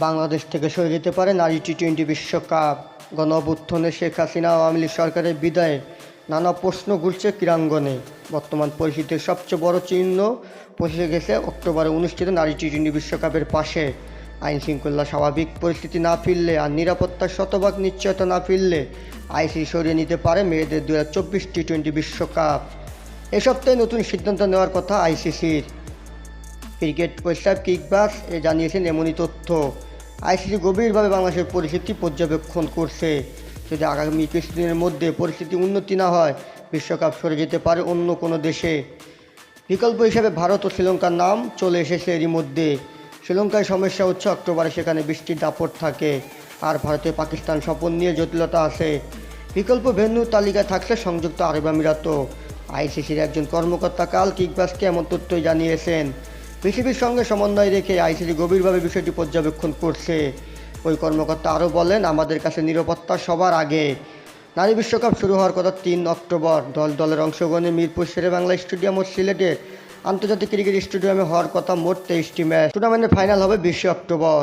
বাংলাদেশ থেকে সরে যেতে পারে নারী টি টোয়েন্টি বিশ্বকাপ। গণ অভ্যুত্থানে শেখ হাসিনা আওয়ামী লীগ সরকারের বিদায়ে নানা প্রশ্ন ঘুরছে ক্রীড়াঙ্গনে। বর্তমান পরিস্থিতির সবচেয়ে বড় চিহ্ন পৌঁছে গেছে অক্টোবরে অনুষ্ঠিত নারী টি টোয়েন্টি বিশ্বকাপের পাশে। আইন শৃঙ্খলা স্বাভাবিক পরিস্থিতি না ফিরলে আর নিরাপত্তার শতভাগ নিশ্চয়তা না ফিরলে আইসি সরিয়ে নিতে পারে মেয়েদের দু হাজার চব্বিশ টি টোয়েন্টি বিশ্বকাপ। এ সপ্তাহে নতুন সিদ্ধান্ত নেওয়ার কথা আইসিসির। ক্রিকেট প্রস্তাব কিকবাস এ জানিয়েছেন এমনই তথ্য। আইসিসি গভীরভাবে বাংলাদেশের পরিস্থিতি পর্যবেক্ষণ করছে। যদি আগামী কিছুদিনের মধ্যে পরিস্থিতি উন্নতি না হয়, বিশ্বকাপ সরে যেতে পারে অন্য কোনো দেশে। বিকল্প হিসেবে ভারত ও শ্রীলঙ্কার নাম চলে এসেছে এরই মধ্যে। শ্রীলঙ্কায় সমস্যা হচ্ছে অক্টোবরে সেখানে বৃষ্টির দাপট থাকে। আর ভারতে পাকিস্তান সফর নিয়ে জটিলতা আছে। বিকল্প ভেন্যু তালিকায় থাকছে সংযুক্ত আরব আমিরাতও। আইসিসির একজন কর্মকর্তা কাল কিকবাসকে এমন তথ্যই জানিয়েছেন। বিসিবির সঙ্গে সমন্বয় রেখে আইসিসি গভীরভাবে বিষয়টি পর্যবেক্ষণ করছে। ওই কর্মকর্তা আরও বলেন, আমাদের কাছে নিরাপত্তা সবার আগে। নারী বিশ্বকাপ শুরু হওয়ার কথা তিন অক্টোবর। দল দলের অংশগ্রহণে মিরপুর শেরে বাংলা স্টেডিয়াম ও সিলেটের আন্তর্জাতিক ক্রিকেট স্টেডিয়ামে হওয়ার কথা মোট তেইশটি ম্যাচ। টুর্নামেন্টের ফাইনাল হবে বিশে অক্টোবর।